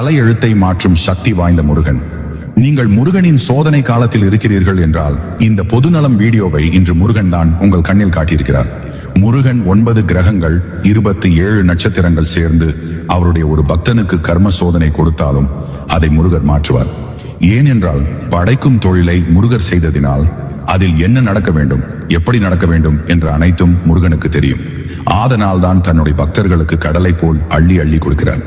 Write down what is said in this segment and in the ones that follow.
தலையெழுத்தை மாற்றும் சக்தி வாய்ந்த முருகன். நீங்கள் முருகனின் சோதனை காலத்தில் இருக்கிறீர்கள் என்றால் இந்த பொதுநலம் வீடியோவை இன்று முருகன் தான் உங்கள் கண்ணில் காட்டியிருக்கிறார். முருகன் ஒன்பது கிரகங்கள் இருபத்தி ஏழு நட்சத்திரங்கள் சேர்ந்து அவருடைய ஒரு பக்தனுக்கு கர்ம சோதனை கொடுத்தாலும் அதை முருகர் மாற்றுவார். ஏனென்றால் படைக்கும் தொழிலை முருகர் செய்ததினால் அதில் என்ன நடக்க வேண்டும் எப்படி நடக்க வேண்டும் என்ற அனைத்தும் முருகனுக்கு தெரியும். ஆதனால் தான் தன்னுடைய பக்தர்களுக்கு கடலை போல் அள்ளி அள்ளி கொடுக்கிறார்.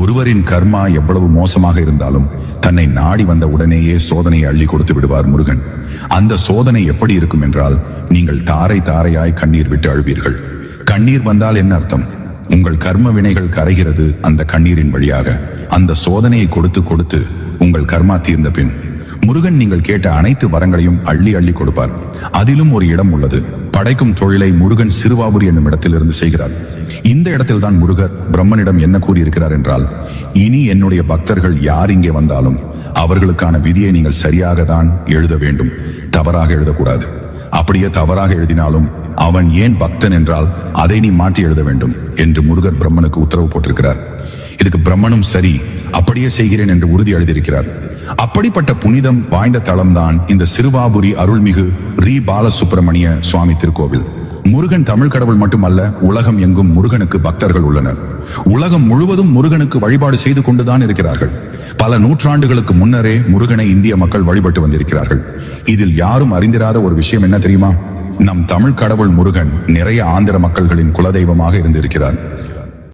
ஒருவரின் கர்மா எவ்வளவு மோசமாக இருந்தாலும் தன்னை நாடி வந்த உடனேயே சோதனையை அள்ளி கொடுத்து விடுவார் முருகன். அந்த சோதனை எப்படி இருக்கும் என்றால் நீங்கள் தாரை தாரையாய் கண்ணீர் விட்டு அழுவீர்கள். கண்ணீர் வந்தால் என்ன அர்த்தம்? உங்கள் கர்ம வினைகள் கரைகிறது அந்த கண்ணீரின் வழியாக. அந்த சோதனையை கொடுத்து கொடுத்து உங்கள் கர்மா தீர்ந்த பின் முருகன் நீங்கள் கேட்ட அனைத்து வரங்களையும் அள்ளி அள்ளி கொடுப்பார். அதிலும் ஒரு இடம் உள்ளது. படைக்கும் தொழிலை முருகன் சிறுவாபுரி என்னும் இடத்திலிருந்து செய்கிறார். இந்த இடத்தில்தான் முருகர் பிரம்மனிடம் என்ன கூறியிருக்கிறார் என்றால் இனி என்னுடைய பக்தர்கள் யார் இங்கே வந்தாலும் அவர்களுக்கான விதியை நீங்கள் சரியாக தான் எழுத வேண்டும். தவறாக எழுதக்கூடாது. அப்படியே தவறாக எழுதினாலும் அவன் ஏன் பக்தன் என்றால் அதை நீ மாற்றி எழுத வேண்டும் என்று முருகர் பிரம்மனுக்கு உத்தரவு போட்டிருக்கிறார். இதுக்கு பிரம்மனும் சரி அப்படியே செய்கிறேன் என்று உறுதி எழுதியிருக்கிறார் அப்படிப்பட்ட புனிதம் வாய்ந்த தளம்தான் இந்த சிறுவாபுரி அருள்மிகு ரீ. பாலசுப்பிரமணிய சுவாமி திருக்கோவில். முருகன் தமிழ் கடவுள் மட்டுமல்ல உலகம் எங்கும் முருகனுக்கு பக்தர்கள் உள்ளனர். உலகம் முழுவதும் முருகனுக்கு வழிபாடு செய்து கொண்டுதான் இருக்கிறார்கள். பல நூற்றாண்டுகளுக்கு முன்னரே முருகனை இந்திய மக்கள் வழிபட்டு வந்திருக்கிறார்கள். இதில் யாரும் அறிந்திராத ஒரு விஷயம் என்ன தெரியுமா? நம் தமிழ் கடவுள் முருகன் நிறைய ஆந்திர மக்கள்களின் குலதெய்வமாக இருந்திருக்கிறார்.